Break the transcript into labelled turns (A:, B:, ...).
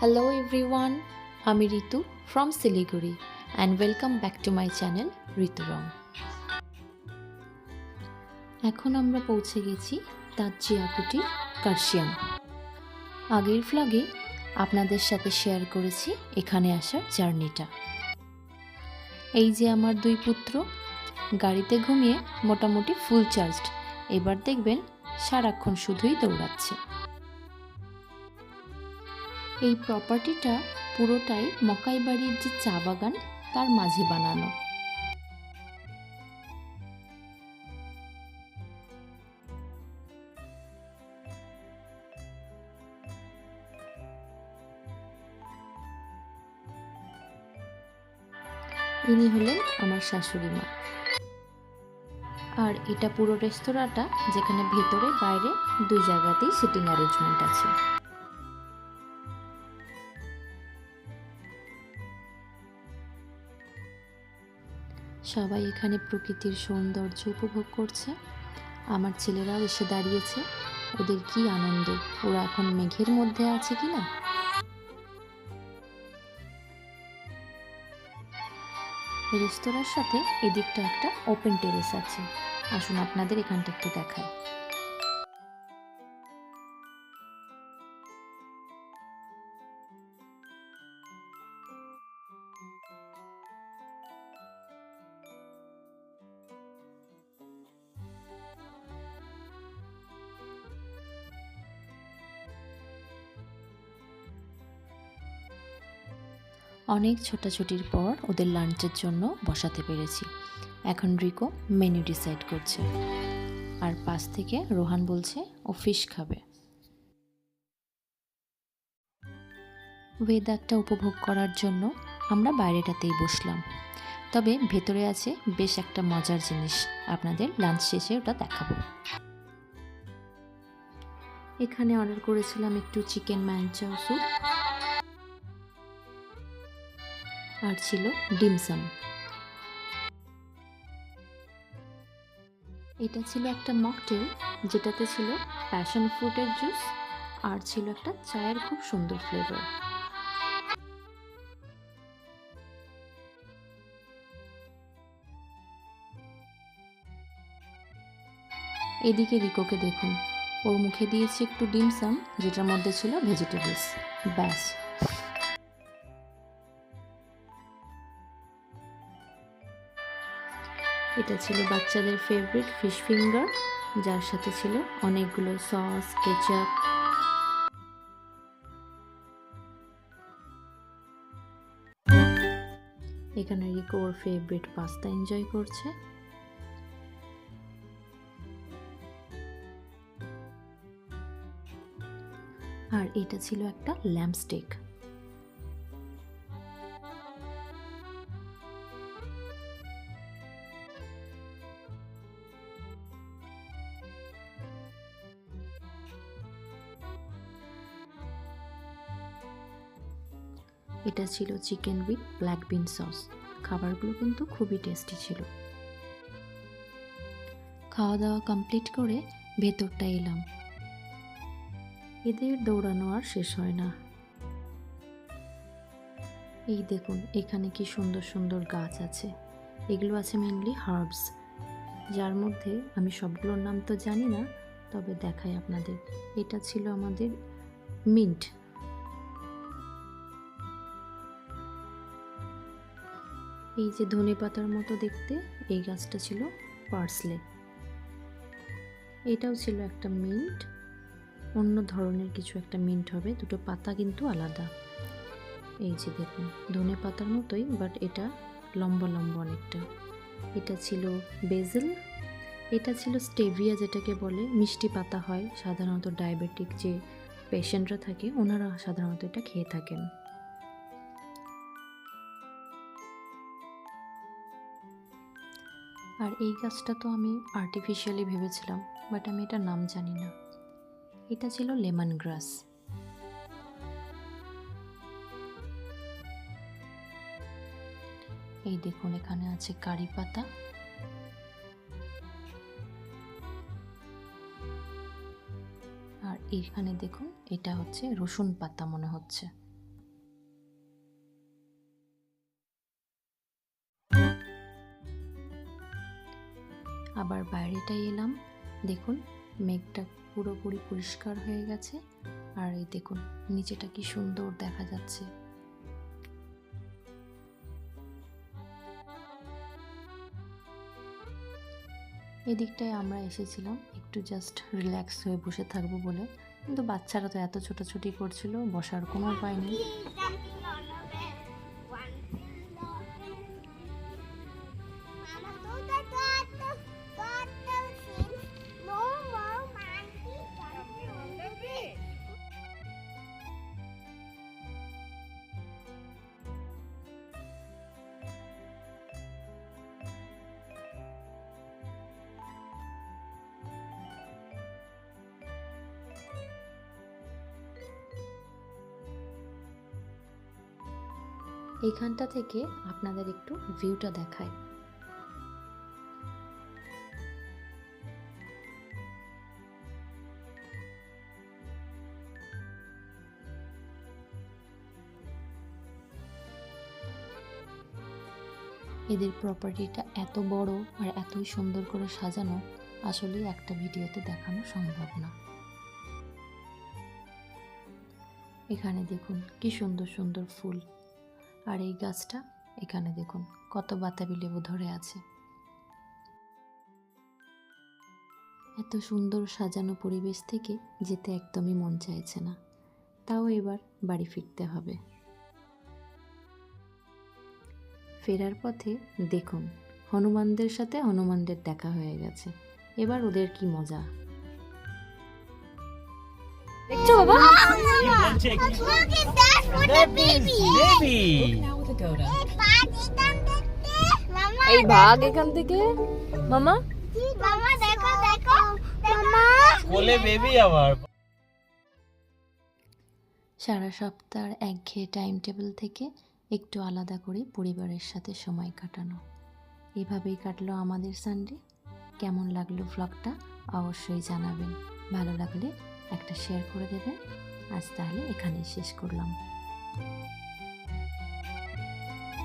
A: Hello everyone আমি Ritu from Siliguri and welcome back to my channel Ritu রং এখন আমরা পৌঁছে গেছি তাজিয়াকুটির কার্শিয়াং আগের ভ্লগে আপনাদের সাথে শেয়ার করেছি এখানে আসার জার্নিটা। এই যে আমার দুই পুত্র, গাড়িতে ঘুমিয়ে মোটামুটি ফুল চার্জড এবার দেখবেন সারাক্ষণ শুধুই দৌড়াচ্ছে। এই প্রপার্টিটা পুরোটাই মকাই বাড়ির যে চা বাগান, তার মাঝে বানানো। ইনি হলেন আমার শাশুড়ি মা। আর এটা পুরো রেস্তোরাঁটা, যেখানে ভেতরে বাইরে দুই জায়গাতেই সিটিং অ্যারেঞ্জমেন্ট আছে। সবাই এখানে প্রকৃতির সৌন্দর্য উপভোগ করছে। আমার ছেলেরাও এসে দাঁড়িয়েছে। ওদের কি আনন্দ? ওরা এখন মেঘের মধ্যে আছে কি না? রেস্তোরাঁর সাথে এদিকটা একটা ওপেন টেরেস আছে। আসুন আপনাদের এখানটা একটু দেখায় অনেক ছোটাছুটির পর ওদের লাঞ্চের জন্য বসাতে পেরেছি। এখন রিকো মেনু ডিসাইড করছে। আর পাশ থেকে রোহান বলছে, ও ফিশ খাবে। ওয়েদারটা উপভোগ করার জন্য আমরা বাইরেটাতেই বসলাম। তবে ভেতরে আছে বেশ একটা মজার জিনিস। আপনাদের লাঞ্চ শেষে ওটা দেখাবো। এখানে অর্ডার করেছিলাম একটু চিকেন ম্যানচাও স্যুপ। আর ছিল ডিমসাম। এটা ছিল একটা মকটেল, যেটাতে ছিল প্যাশন ফ্রুটের জুস আর ছিল একটা চায়ের খুব সুন্দর ফ্লেভার এদিকে রিকোকে দেখুন। ওর মুখে দিয়েছি একটু ডিমসাম, যেটার মধ্যে ছিল ভেজিটেবলস ব্যাস। এটা ছিল বাচ্চাদের ফেভারিট ফিশ ফিঙ্গার যার সাথে ছিল অনেকগুলো সস কেচাপ এখানে রিকো ওর ফেভারিট পাস্তা এনজয় করছে। আর এটা ছিল একটা ল্যাম্প এটা ছিল chicken with black bean sauce. খাবারগুলো কিন্তু খুবই টেস্টি ছিল। খাওয়া দাওয়া কমপ্লিট করে ভেতরটা এলাম। এদের দৌড়ানো আর শেষ হয় না। এই দেখুন, এখানে কি সুন্দর সুন্দর গাছ আছে। এগুলো আছে মেনলি হার্বস যার মধ্যে আমি সবগুলোর নাম তো জানি না, তবে দেখাই আপনাদের। এটা ছিল আমাদের মিন্ট এই যে ধনে পাতার মতো দেখতে, এই গাছটা ছিল পার্সলে। এটাও ছিল একটা মিন্ট। অন্য ধরনের কিছু একটা মিন্ট হবে, দুটো পাতা কিন্তু আলাদা। এই যে দেখুন, ধনে পাতার মতোই বাট এটা লম্বা লম্বা অনেকটা। এটা ছিল বেজেল এটা ছিল স্টেভিয়া যেটাকে বলে, মিষ্টি পাতা হয়। সাধারণত ডায়াবেটিক যে পেশেন্টরা থাকে, ওনারা সাধারণত এটা খেয়ে থাকেন। আর এই গাছটা তো আমি আর্টিফিশিয়ালি ভেবেছিলাম বাট আমি এটার নাম জানি না। এটা ছিল লেমন গ্রাস। এই দেখুন, এখানে আছে কারি পাতা। আর এখানে দেখুন, এটা হচ্ছে রসুন পাতা মনে হচ্ছে। আবার বাইরেটাই এলাম। দেখুন, মেঘটা পুরোপুরি পরিষ্কার হয়ে গেছে। আর এই দেখুন, নিচেটা কি সুন্দর দেখা যাচ্ছে। এদিকটায় আমরা এসেছিলাম, একটু জাস্ট রিল্যাক্স হয়ে বসে থাকব বলে। কিন্তু বাচ্চারা তো এত ছোটাছুটি করছিল, বসার কোনো উপায় নেই। এইখানটা থেকে আপনাদের একটু ভিউটা দেখায়। এদের প্রপার্টিটা এত বড় আর এতই সুন্দর করে সাজানো আসলে একটা ভিডিওতে দেখানো সম্ভব না। এখানে দেখুন কি সুন্দর সুন্দর ফুল। আর এই গাছটা এখানে দেখুন, কত বাতাবি লেবু ধরে আছে। এত সুন্দর সাজানো পরিবেশ থেকে যেতে একদমই মন চাইছে না। তাও এবার বাড়ি ফিরতে হবে। ফেরার পথে দেখুন, হনুমানদের সাথে হনুমানদের দেখা হয়ে গেছে। এবার ওদের কি মজা।
B: দেখছ বাবা?
C: Look at that for the baby. Mama,
B: এই ভাগ এখান থেকে? মামা?
C: Mama, দেখো দেখো। মামা।
D: কোলে বেবি আবার।
A: সারা সপ্তাহ একঘেয়ে টাইম টেবিল থেকে একটু আলাদা করে পরিবারের সাথে সময় কাটানো। এভাবেই কাটলো আমাদের সানডে কেমন লাগল ভ্লগটা অবশ্যই জানাবেন। ভালো লাগলে একটা শেয়ার করে দেবেন। আজ তাহলে এখানেই শেষ করলাম।